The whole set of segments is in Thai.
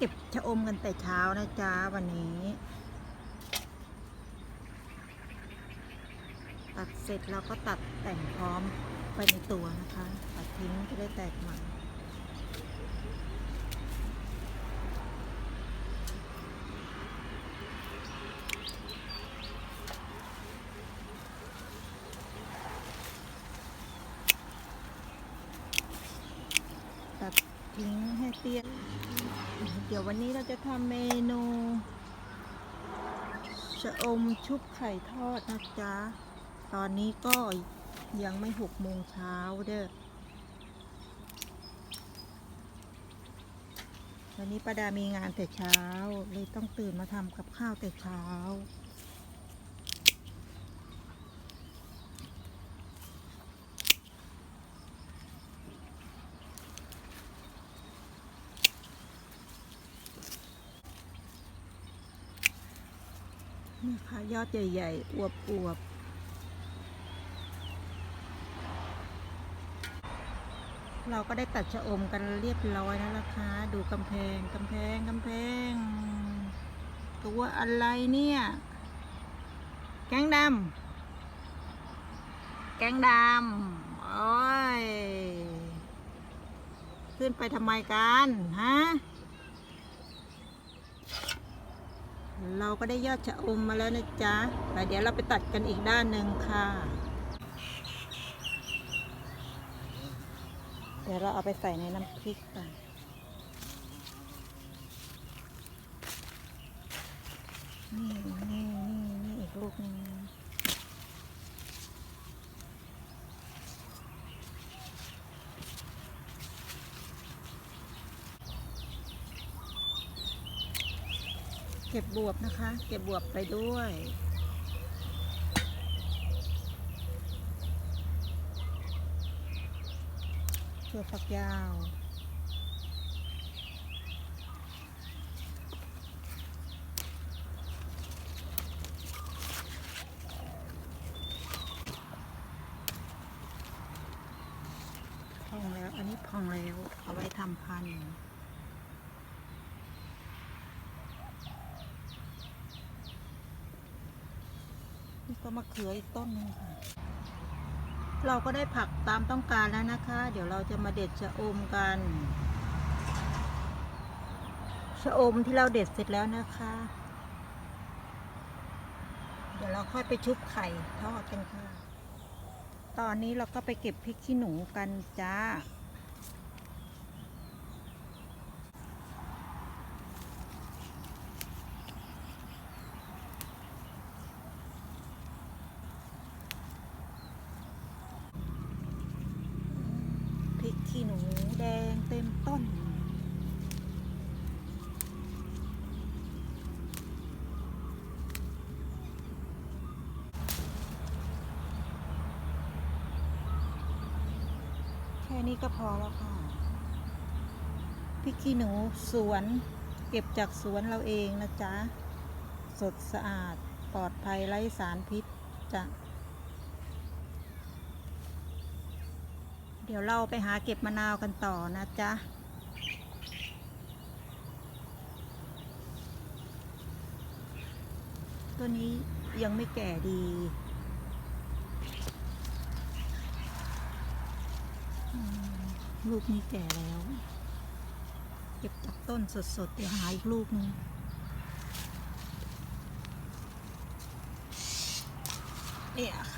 เก็บชะอมกันแต่เช้านะจ๊ะวันนี้ ตัดเสร็จเราก็ตัดแต่งพร้อมไปในตัวนะคะ ตัดทิ้งจะได้แตกใหม่ตัดทิ้งให้เตี้ย เดี๋ยววันนี้เราจะทำเมนูชะอมชุบไข่ทอดนะจ๊ะ ตอนนี้ก็ยังไม่หกโมงเช้าเด้อ วันนี้ป้าดามีงานแต่เช้า เลยต้องตื่นมาทำกับข้าวแต่เช้า นี่ค่ะยอดใหญ่ๆ อวบอวบๆเราก็ได้ตัดชะอมกันเรียบร้อยแล้วล่ะคะ ดูกำแพงกำแพงกำแพง ตัวอะไรเนี่ย แกงดำแกงดำโอ้ย ขึ้นไปทำไมกัน ฮะ เราก็ได้ยอดชะอมมาแล้วนะจ๊ะแต่เดี๋ยวเราไปตัดกันอีกด้านหนึ่งค่ะ เดี๋ยวเราเอาไปใส่ในน้ำพริกกันนี่นี่นี่นี่อีกลูกนึงเก็บบวบนะคะ เก็บบวบไปด้วย ถั่วฝักยาวพองแล้ว อันนี้พองแล้ว เอาไว้ทำพันธุ์นี่ ก็มะเขืออีกต้นนึงค่ะเราก็ได้ผักตามต้องการแล้วนะคะ เดี๋ยวเราจะมาเด็ดชะอมกัน ชะอมที่เราเด็ดเสร็จแล้วนะคะ เดี๋ยวเราค่อยไปชุบไข่ทอดกันค่ะ ตอนนี้เราก็ไปเก็บพริกขี้หนูกันจ้า พริก ขี้หนูแดงเต็มต้น แค่นี้ก็พอแล้วค่ะพริกขี้หนูสวนเก็บจากสวนเราเองนะจ๊ะ สดสะอาดปลอดภัยไร้สารพิษจ้ะ เดี๋ยวเราไปหาเก็บมะนาวกันต่อนะจ๊ะตัวนี้ยังไม่แก่ดี ลูกนี้แก่แล้ว เก็บจากต้นสดๆ เดี๋ยวหาอีกลูกหนึงเนี่ยค่ะ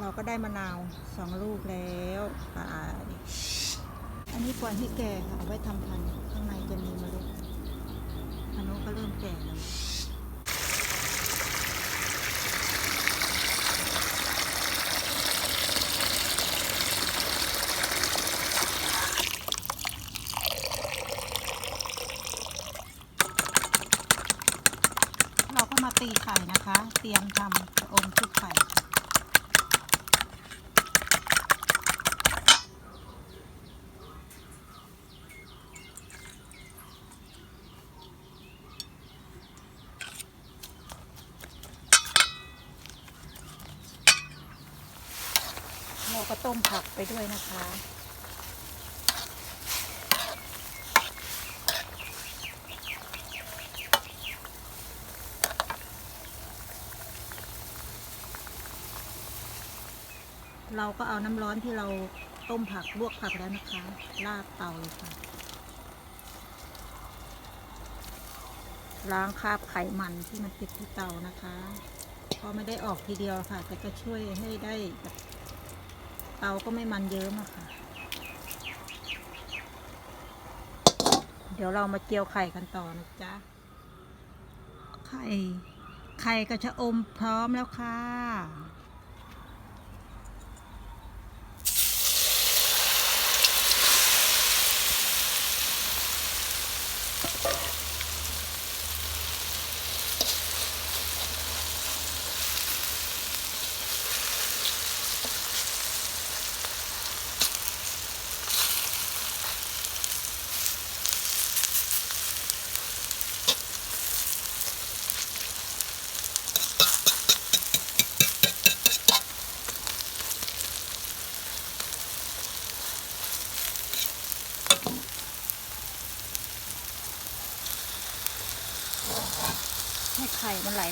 เราก็ได้มะนาวสองลูกแล้วไปอันนี้ปล่อยให้แก่ค่ะเอาไว้ทำพันธุ์ข้างในจะมีเมล็ดอันนู้นก็เริ่มแก่แล้วเราก็มาตีไข่นะคะ เตรียมทำอมชุบไข่ ก็ต้มผักไปด้วยนะคะ เราก็เอาน้ำร้อนที่เราต้มผักลวกผักแล้วนะคะลาดเตาเลยค่ะ ล้างคราบไขมันที่มันติดที่เตานะคะพอไม่ได้ออกทีเดียวค่ะ แต่ก็ช่วยให้ได้แบบ เตาก็ไม่มันเยิ้มอะค่ะ เดี๋ยวเรามาเจียวไข่กันต่อนะจ๊ะ ไข่ ไข่กระชะอมพร้อมแล้วค่ะ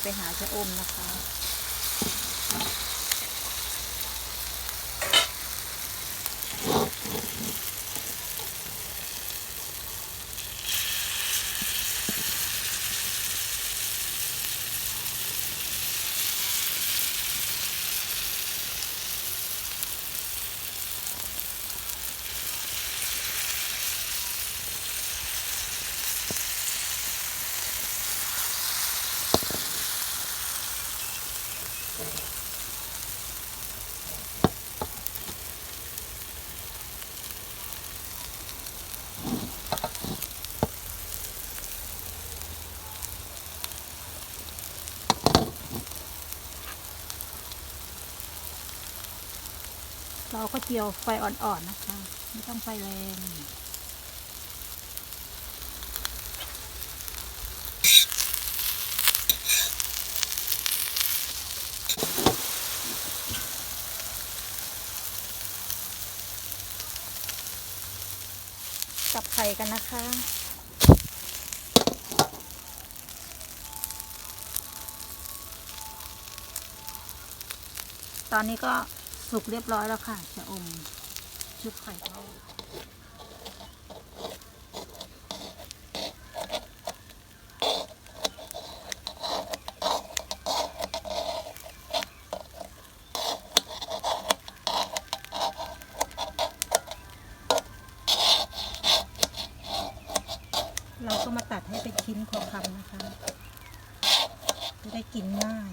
ไปหาชะอมนะคะ เราก็เจียวไฟอ่อนๆนะคะ ไม่ต้องไฟแรงกับไข่กันนะคะตอนนี้ก็ สุกเรียบร้อยแล้วค่ะจะอมชุบไข่ทอดเราก็มาตัดให้เป็นชิ้นพอคำนะคะ จะได้กินง่าย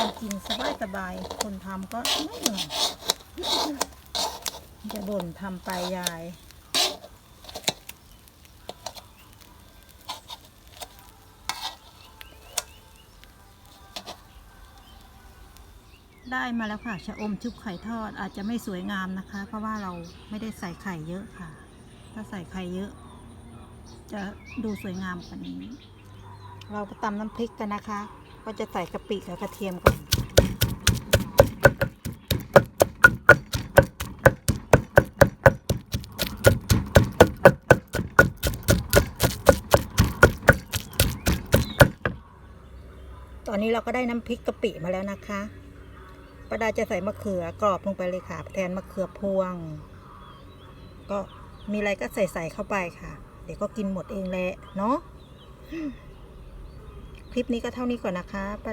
คน กินสบายสบายๆคนทำก็ไม่เหนื่อยจะบ่นทำไปยายได้มาแล้วค่ะชะอมชุบไข่ทอดอาจจะไม่สวยงามนะคะ เพราะว่าเราไม่ได้ใส่ไข่เยอะค่ะ ถ้าใส่ไข่เยอะ จะดูสวยงามกว่านี้ เราไปตำน้ำพริกกันนะคะ ก็จะใส่กะปิกับกระเทียมก่อนตอนนี้เราก็ได้น้ำพริกกะปิมาแล้วนะคะป้าดาจะใส่มะเขือกรอบลงไปเลยค่ะ แทนมะเขือพวง ก็มีอะไรก็ใส่ใส่เข้าไปค่ะ เดี๋ยวก็กินหมดเองแหละเนาะ คลิปนี้ก็เท่านี้ก่อนนะคะป้า